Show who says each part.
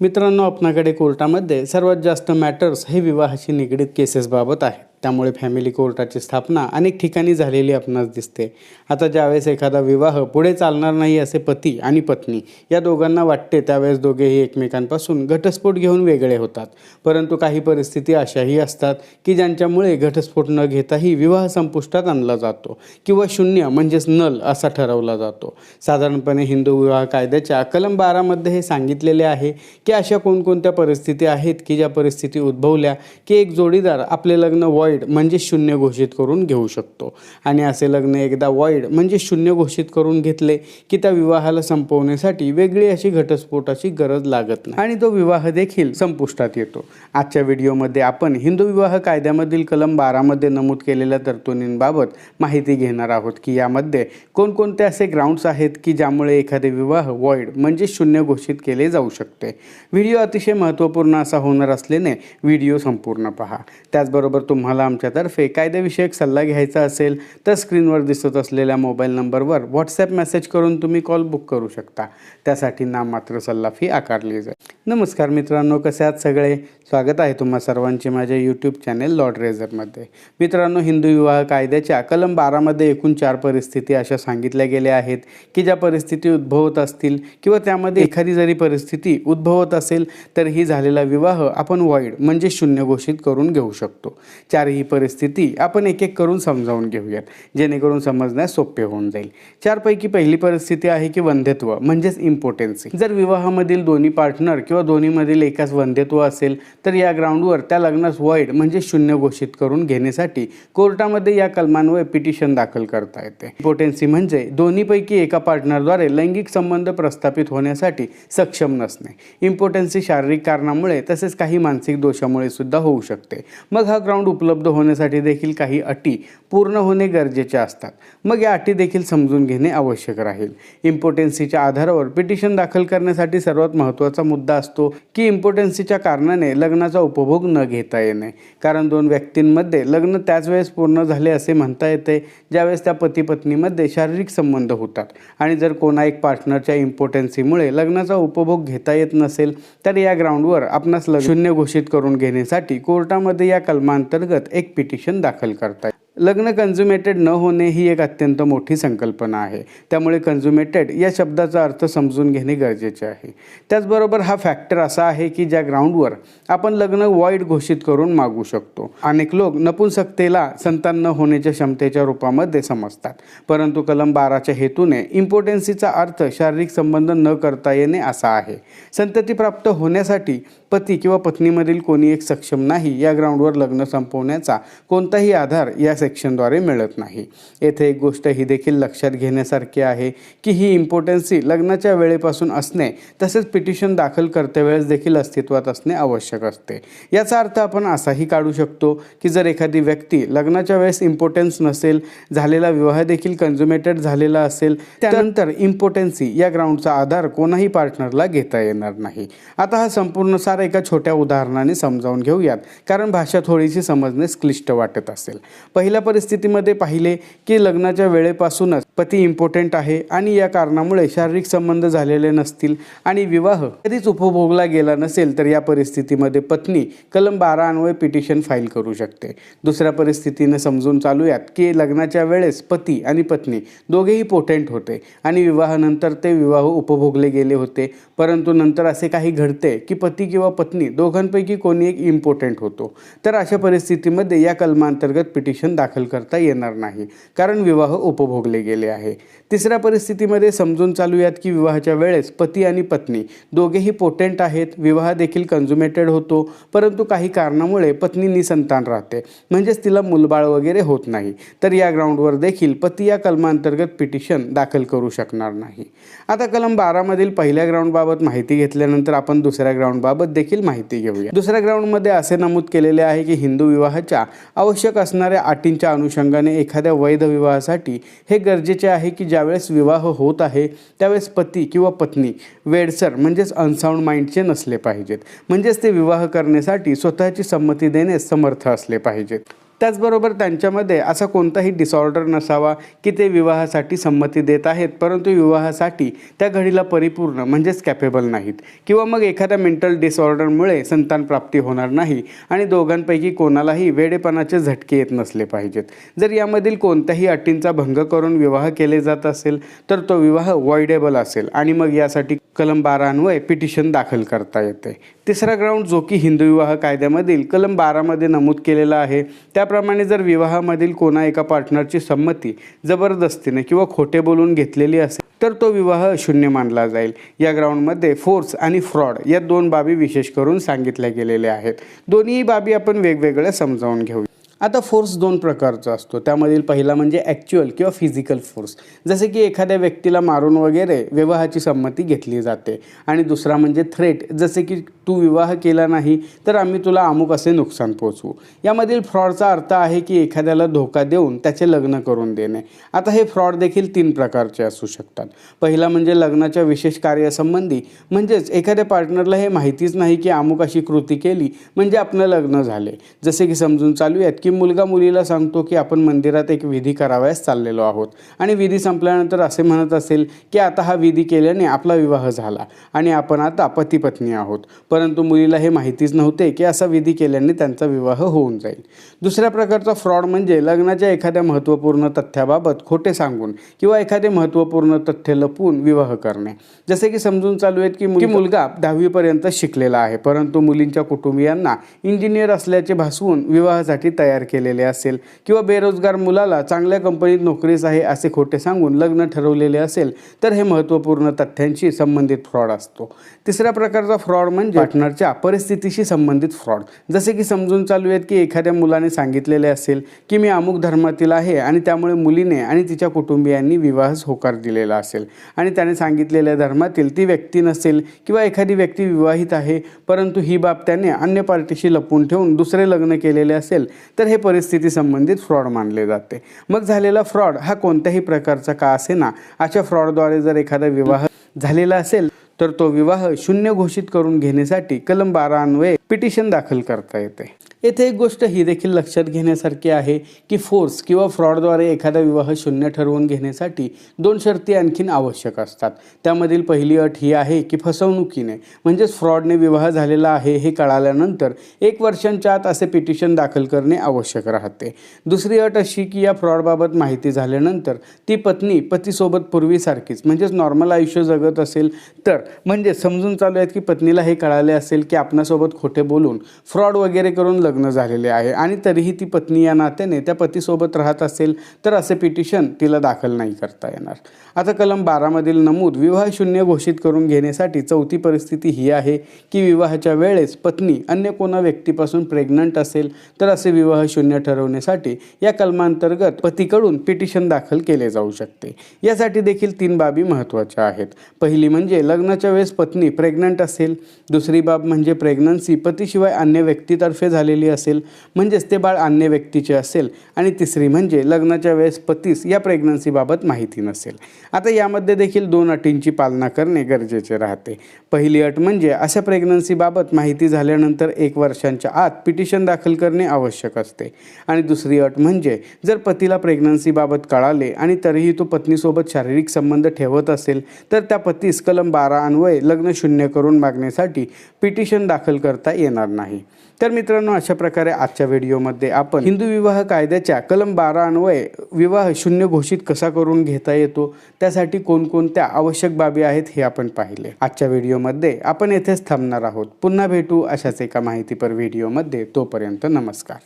Speaker 1: मित्रांनो आपणाकडे कोर्टामध्ये सर्वात जास्त मॅटर्स हे विवाहाशी निगडीत केसेसबाबत आहेत. त्यामुळे फॅमिली कोर्टाची स्थापना अनेक ठिकाणी झालेली आपणास दिसते. आता ज्यावेळेस एखादा विवाह पुढे चालणार नाही असे पती आणि पत्नी या दोघांना वाटते त्यावेळेस दोघेही एकमेकांपासून घटस्फोट घेऊन वेगळे होतात. परंतु काही परिस्थिती अशाही असतात की ज्यांच्यामुळे घटस्फोट न घेताही विवाह संपुष्टात आणला जातो किंवा शून्य म्हणजेच नल असा ठरवला जातो. साधारणपणे हिंदू विवाह कायद्याच्या कलम बारामध्ये हे सांगितलेले आहे की अशा कोणकोणत्या परिस्थिती आहेत की ज्या परिस्थिती उद्भवल्या की एक जोडीदार आपले लग्न वॉय वॉइड म्हणजे शून्य घोषित करून घेऊ शकतो. आणि असे लग्न एकदा वॉइड म्हणजे शून्य घोषित करून घेतले की त्या विवाहाला संपवण्यासाठी वेगळी अशी घटस्फोटाची गरज लागत नाही. आणि तो विवाह देखील संपुष्टात येतो. आजच्या व्हिडिओमध्ये आपण हिंदू विवाह कायद्यामधील कलम बारामध्ये नमूद केलेल्या तरतुदींबाबत माहिती घेणार आहोत की यामध्ये कोणकोणते असे ग्राउंड्स आहेत की ज्यामुळे एखादे विवाह वॉइड म्हणजे शून्य घोषित केले जाऊ शकते. व्हिडिओ अतिशय महत्त्वपूर्ण असा होणार असल्याने व्हिडिओ संपूर्ण पहा. त्याचबरोबर तुम्हाला आमच्यातर्फे कायद्याविषयक सल्ला घ्यायचा असेल तर स्क्रीनवर दिसत असलेल्या मोबाईल नंबरवर व्हॉट्सॲप मेसेज करून तुम्ही कॉल बुक करू शकता. त्यासाठी नाममात्र सल्ला फी आकारली जाईल. नमस्कार मित्रांनो कसे आहात सगळे? स्वागत आहे तुम्हा सर्वांचे माझ्या यूट्यूब चॅनेल लॉर्ड रेझरमध्ये मित्रांनो हिंदू विवाह कायद्याच्या कलम बारामध्ये एकूण चार परिस्थिती अशा सांगितल्या गेल्या आहेत की ज्या परिस्थिती उद्भवत असतील किंवा त्यामध्ये एखादी जरी परिस्थिती उद्भवत असेल तर ही झालेला विवाह आपण वॉइड म्हणजे शून्य घोषित करून घेऊ शकतो. चार ही परिस्थिती आपण एक एक करून समजावून घेऊयात जेणेकरून समजण्यास सोपे होऊन जाईल. चारपैकी पहिली परिस्थिती आहे की वंध्यत्व म्हणजेच इम्पॉर्टन्सी जर विवाहामधील दोन्ही पार्टनर किंवा दोन्हीमधील एकाच वंध्यत्व असेल तर या ग्राउंडवर त्या लग्नास वॉइड म्हणजे शून्य घोषित करून घेण्यासाठी कोर्टामध्ये या कलमांवर पिटिशन दाखल करता येते. इम्पॉर्टन्सी म्हणजे दोन्हीपैकी एका पार्टनरद्वारे लैंगिक संबंध प्रस्थापित होण्यासाठी सक्षम नसणे. इम्पॉर्टन्सी शारीरिक कारणामुळे तसेच काही मानसिक दोषामुळे सुद्धा होऊ शकते. मग हा ग्राउंड उपलब्ध होण्यासाठी देखील काही अटी पूर्ण होणे गरजेचे असतात. मग या अटी देखील समजून घेणे आवश्यक राहील. इम्पॉर्टन्सीच्या आधारावर पिटिशन दाखल करण्यासाठी सर्वात महत्त्वाचा मुद्दा असतो की इम्पॉर्टन्सीच्या कारणाने लग्नाचा उपभोग न घेता येणे. कारण दोन व्यक्तींमध्ये लग्न त्याच वेळेस पूर्ण झाले असे म्हणता येते ज्यावेळेस त्या पती पत्नीमध्ये शारीरिक संबंध होतात. आणि जर कोणा एक पार्टनरच्या इम्पॉर्टन्सीमुळे लग्नाचा उपभोग घेता येत नसेल तर या ग्राउंडवर आपणास शून्य घोषित करून घेण्यासाठी कोर्टामध्ये या कलमांतर्गत एक पिटिशन दाखल करता येईल. लग्न कन्झ्युमेटेड न होणे ही एक अत्यंत मोठी संकल्पना आहे. त्यामुळे कन्झ्युमेटेड या शब्दाचा अर्थ समजून घेणे गरजेचे आहे. त्याचबरोबर हा फॅक्टर असा आहे की ज्या ग्राउंडवर आपण लग्न वॉइड घोषित करून मागू शकतो. अनेक लोक नपुंसकतेला संतान न होण्याच्या क्षमतेच्या रूपामध्ये समजतात. परंतु कलम बाराच्या हेतूने इम्पॉर्टन्सीचा अर्थ शारीरिक संबंध न करता येणे असा आहे. संतती प्राप्त होण्यासाठी पती किंवा पत्नीमधील कोणी एक सक्षम नाही या ग्राउंडवर लग्न संपवण्याचा कोणताही आधार या सेक्शनद्वारे मिळत नाही. येथे एक गोष्ट ही देखील लक्षात घेण्यासारखी आहे की ही इम्पॉर्टन्सी लग्नाच्या वेळेपासून असणे तसेच पिटिशन दाखल करतेवेळेस देखील अस्तित्वात असणे आवश्यक असते. याचा अर्थ आपण असाही काढू शकतो की जर एखादी व्यक्ती लग्नाच्या वेळेस इम्पॉर्टन्स नसेल झालेला विवाह देखील कन्झ्युमेटेड झालेला असेल त्यानंतर इम्पॉर्टन्सी या ग्राउंडचा आधार कोणाही पार्टनरला घेता येणार नाही. आता हा संपूर्ण सार एका छोट्या उदाहरणाने समजावून घेऊयात कारण भाषा थोडीशी समजण्यास क्लिष्ट वाटत असेल. पहिल्या परिस्थितीमध्ये पाहिले की लग्नाच्या वेळेपासूनच पती इम्पॉर्टंट आहे आणि या कारणामुळे शारीरिक संबंध झालेले नसतील आणि विवाह कधीच उपभोगला गेला नसेल तर या परिस्थितीमध्ये पत्नी कलम बारा अन्वये पिटिशन फाईल करू शकते. दुसऱ्या परिस्थितीने समजून चालूयात की लग्नाच्या वेळेस पती आणि पत्नी दोघेही पोटेंट होते आणि विवाहानंतर ते विवाह उपभोगले गेले होते. परंतु नंतर असे काही घडते की पती किंवा पत्नी दोघांपैकी कोणी एक इम्पॉर्टंट होतो. तर अशा परिस्थितीमध्ये या कलमांतर्गत पिटिशन दाखल करता येणार नाही. कारण विवाह उपभोगले गेले आहे. तिसऱ्या परिस्थितीमध्ये समजून चालूयात की विवाहाच्या वेळेस पती आणि पत्नी दोघेही पोटेंट आहेत. विवाह देखील कन्झ्युमेटेड होतो. परंतु काही कारणामुळे पत्नी निसंतान राहते. म्हणजेच तिला मुलबाळ वगैरे होत नाही. तर या ग्राउंडवर देखील पती या कलमांतर्गत पिटिशन दाखल करू शकणार नाही. आता कलम बारामधील पहिल्या ग्राउंडबाबत माहिती घेतल्यानंतर आपण दुसऱ्या ग्राउंडबाबत देखील माहिती घेऊया. दुसऱ्या ग्राउंडमध्ये असे नमूद केलेले आहे की हिंदू विवाहाच्या आवश्यक असणाऱ्या अटी अटींच्या अनुषंगाने एखाद्या वैध विवाहासाठी हे गरजेचे आहे की ज्यावेळेस विवाह होत आहे त्यावेळेस पती किंवा पत्नी वेडसर म्हणजेच अनसाऊंड माइंडचे नसले पाहिजेत. म्हणजेच ते विवाह करण्यासाठी स्वतःची संमती देण्यास समर्थ असले पाहिजेत. त्याचबरोबर त्यांच्यामध्ये असा कोणताही डिसऑर्डर नसावा की ते विवाहासाठी संमती देत आहेत परंतु विवाहासाठी त्या घडीला परिपूर्ण म्हणजेच कॅपेबल नाहीत. किंवा मग एखाद्या मेंटल डिसऑर्डरमुळे संतान प्राप्ती होणार नाही आणि दोघांपैकी कोणालाही वेडेपणाचे झटके येत नसले पाहिजेत. जर यामधील कोणत्याही अटींचा भंग करून विवाह केले जात असेल तर तो विवाह वॉइडेबल असेल आणि मग यासाठी कलम बारान्वये पिटिशन दाखल करता येते. तिसरा ग्राउंड जो की हिंदू विवाह कायद्यामधील कलम बारामध्ये नमूद केलेला आहे. त्याप्रमाणे जर विवाहामधील कोणा एका पार्टनरची संमती जबरदस्तीने किंवा खोटे बोलून घेतलेली असेल तर तो विवाह शून्य मानला जाईल. या ग्राउंडमध्ये फोर्स आणि फ्रॉड या दोन बाबी विशेष करून सांगितल्या गेलेल्या आहेत. दोन्ही बाबी आपण वेगवेगळ्या समजावून घेऊ आता फोर्स दोन प्रकारचा असतो. त्यामधील पहिला म्हणजे ॲक्च्युअल किंवा फिजिकल फोर्स जसे की एखाद्या व्यक्तीला मारून वगैरे विवाहाची संमती घेतली जाते. आणि दुसरा म्हणजे थ्रेट जसे की तू विवाह केला नाही तर आम्ही तुला अमुक असे नुकसान पोचवू यामधील फ्रॉडचा अर्थ आहे की एखाद्याला धोका देऊन त्याचे लग्न करून देणे. आता हे फ्रॉड देखील तीन प्रकारचे असू शकतात. पहिला म्हणजे लग्नाच्या विशेष कार्यासंबंधी. म्हणजेच एखाद्या पार्टनरला हे माहितीच नाही की अमुक अशी कृती केली म्हणजे आपलं लग्न झाले. जसे की समजून चालू आहेत की मुलगा मुलीला सांगतो की आपण मंदिरात एक विधी करावयास चाललेलो आहोत. आणि विधी संपल्यानंतर असे म्हणत असेल की आता हा विधी केल्याने आपला विवाह झाला आणि आपण आता पती पत्नी आहोत. परंतु मुलीला हे माहितीच नव्हते की असा विधी केल्याने त्यांचा विवाह होऊन जाईल. दुसऱ्या प्रकारचा फ्रॉड म्हणजे लग्नाच्या एखाद्या महत्त्वपूर्ण तथ्याबाबत खोटे सांगून किंवा एखादे महत्त्वपूर्ण तथ्य लपवून विवाह करणे. जसे की समजून चालू आहेत की मुल- की मुलगा दहावीपर्यंत शिकलेला आहे परंतु मुलींच्या कुटुंबियांना इंजिनियर असल्याचे भासवून विवाहासाठी तयार केलेले असेल किंवा बेरोजगार मुलाला चांगल्या कंपनीत नोकरीस आहे असे खोटे सांगून लग्न ठरवलेले असेल तर हे महत्त्वपूर्ण तथ्यांशी संबंधित फ्रॉड असतो. तिसऱ्या प्रकारचा फ्रॉड म्हणजे पार्टनरच्या परिस्थितीशी संबंधित फ्रॉड. जसे की समजून चालू आहेत की एखाद्या मुलाने सांगितलेले असेल की मी अमुक धर्मातील आहे आणि त्यामुळे मुलीने आणि तिच्या कुटुंबियांनी विवाहास होकार दिलेला असेल आणि त्याने सांगितलेल्या धर्मातील ती व्यक्ती नसेल किंवा एखादी व्यक्ती विवाहित आहे परंतु ही बाब त्याने अन्य पार्टीशी लपवून ठेवून दुसरे लग्न केलेले असेल तर हे परिस्थिती संबंधित फ्रॉड मानले जाते. मग झालेला फ्रॉड हा कोणत्याही प्रकारचा का असेना? अशा फ्रॉडद्वारे जर एखादा विवाह झालेला असेल तर तो विवाह शून्य घोषित करून घेण्यासाठी कलम बारा अन्वये पिटिशन दाखल करता येते. येथे एक गोष्ट ही देखील लक्षात घेण्यासारखी आहे की फोर्स किंवा फ्रॉडद्वारे एखादा विवाह शून्य ठरवून घेण्यासाठी दोन शर्ती आणखीन आवश्यक असतात. त्यामधील पहिली अट ही आहे की फसवणुकीने म्हणजेच फ्रॉडने विवाह झालेला आहे हे कळाल्यानंतर एक वर्षांच्या आत असे पिटिशन दाखल करणे आवश्यक राहते. दुसरी अट अशी की या फ्रॉडबाबत माहिती झाल्यानंतर ती पत्नी पतीसोबत पूर्वीसारखीच म्हणजेच नॉर्मल आयुष्य जगत असेल तर म्हणजे समजून चालू आहेत की पत्नीला हे कळाले असेल की आपणासोबत खोटे बोलून फ्रॉड वगैरे करून लग्न झालेले आहे आणि तरीही ती पत्नी या नात्याने त्या पतीसोबत राहत असेल तर असे पिटिशन तिला दाखल नाही करता येणार. आता कलम बारामधील नमूद विवाह शून्य घोषित करून घेण्यासाठी चौथी परिस्थिती ही आहे की विवाहाच्या वेळेस पत्नी अन्य कोणा व्यक्तीपासून प्रेग्नंट असेल तर असे विवाह शून्य ठरवण्यासाठी या कलमांतर्गत पतीकडून पिटिशन दाखल केले जाऊ शकते. यासाठी देखील तीन बाबी महत्त्वाच्या आहेत. पहिली म्हणजे लग्नाच्या वेळेस पत्नी प्रेग्नंट असेल दुसरी बाब म्हणजे प्रेग्नन्सी पतीशिवाय अन्य व्यक्तीतर्फे झालेली असेल म्हणजेच ते बाळ अन्य व्यक्तीचे असेल आणि तिसरी म्हणजे लग्नाच्या वेळेस पतीस या प्रेग्नन्सीबाबत माहिती नसेल. आता यामध्ये देखील दोन अटींची पालना करणे गरजेचे राहते. पहिली अट म्हणजे अशा प्रेग्नन्सीबाबत माहिती झाल्यानंतर एक वर्षांच्या आत पिटिशन दाखल करणे आवश्यक असते. आणि दुसरी अट म्हणजे जर पतीला प्रेग्नन्सीबाबत कळाले आणि तरीही तो पत्नीसोबत शारीरिक संबंध ठेवत असेल तर त्या पतीस कलम बारा अन्वये लग्न शून्य करून मागण्यासाठी पिटिशन दाखल करता येणार नाही. तर मित्रांनो अशा प्रकारे आजच्या व्हिडिओमध्ये आपण हिंदू विवाह कायद्याच्या कलम बारा अन्वये विवाह शून्य घोषित कसा करून घेता येतो त्यासाठी कोणकोणत्या आवश्यक बाबी आहेत हे आपण पाहिले. आजच्या व्हिडिओमध्ये आपण येथेच थांबणार आहोत. पुन्हा भेटू अशाच एका माहितीपर व्हिडिओमध्ये. तोपर्यंत नमस्कार.